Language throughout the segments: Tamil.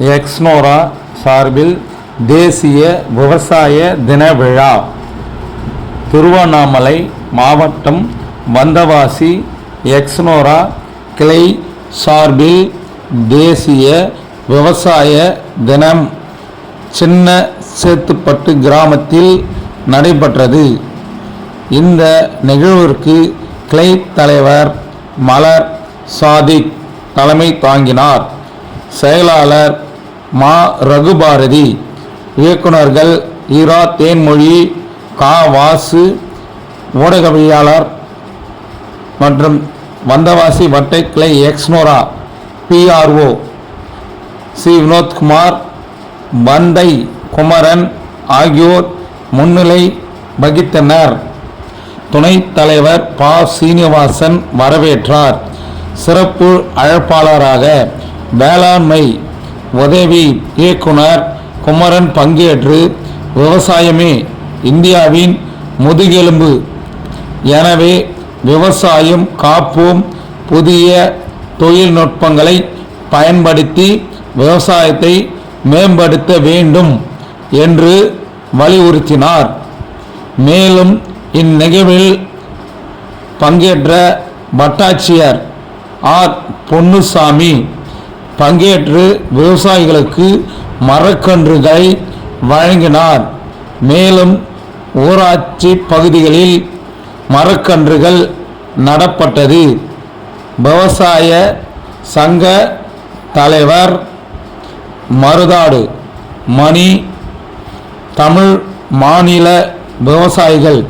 எக்ஸ்னோரா சார்பில் தேசிய விவசாய தின விழா. திருவண்ணாமலை மாவட்டம் வந்தவாசி எக்ஸ்னோரா கிளை சார்பில் தேசிய விவசாய தினம் சின்ன சேத்துப்பட்டு கிராமத்தில் நடைபெற்றது. இந்த நிகழ்விற்கு கிளை தலைவர் மலர் சாதிக் தலைமை தாங்கினார். செயலாளர் மா ரகுபாரதி. இயக்குனர்கள் ஈரா தேன்மொழி கா வாசு ஊடகவியாளர் மற்றும் வந்தவாசி வட்டை கிளை எக்ஸ்னோரா பிஆர்ஓ சி வினோத்குமார் பந்தை குமரன் ஆகியோர் முன்னிலை வகித்தனர். துணைத் தலைவர் ப. சீனிவாசன் வரவேற்றார். சிறப்பு அழைப்பாளராக வேளாண்மை உதவி இயக்குனர் குமரன் பங்கேற்று விவசாயமே இந்தியாவின் முதுகெலும்பு. எனவே விவசாயம் காப்போம். புதிய தொழில்நுட்பங்களை பயன்படுத்தி விவசாயத்தை மேம்படுத்த வேண்டும் என்று வலியுறுத்தினார். மேலும் இந்நிகழ்வில் பங்கேற்ற வட்டாட்சியர் ஆர். பொன்னுசாமி பங்கேற்று விவசாயிகளுக்கு மரக்கன்றுகளை வழங்கினார். மேலும் ஊராட்சி பகுதிகளில் மரக்கன்றுகள் நடப்பட்டது. விவசாய சங்க தலைவர் மருதாடு மணி தமிழ் மாநில விவசாயிகள்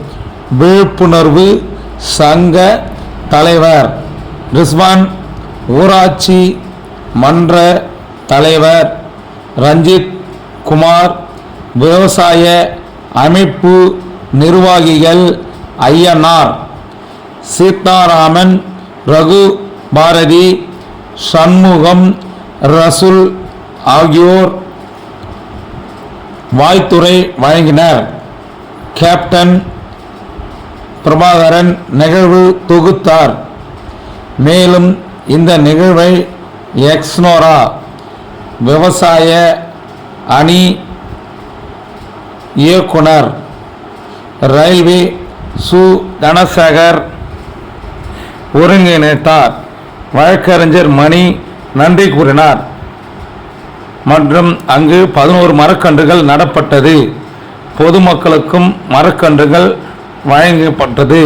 விழிப்புணர்வு சங்க தலைவர் ரிஸ்வான் ஊராட்சி மன்ற தலைவர் ரஞ்சித் குமார் விவசாய அமைப்பு நிர்வாகிகள் ஐயனார் சீதாராமன் ரகு பாரதி சண்முகம் ரசுல் ஆகியோர் வாய்த்துறை வழங்கினர். கேப்டன் பிரபாகரன் நிகழ்வு தொகுத்தார். மேலும் இந்த நிகழ்வை எக்ஸ்னோரா விவசாய அணி இயக்குனர் ரயில்வே சு தனசேகர் ஒருங்கிணைத்தார். வழக்கறிஞர் மணி நன்றி கூறினார். மற்றும் அங்கு பதினோரு மரக்கன்றுகள் நடப்பட்டது. பொதுமக்களுக்கும் மரக்கன்றுகள் வழங்கப்பட்டது.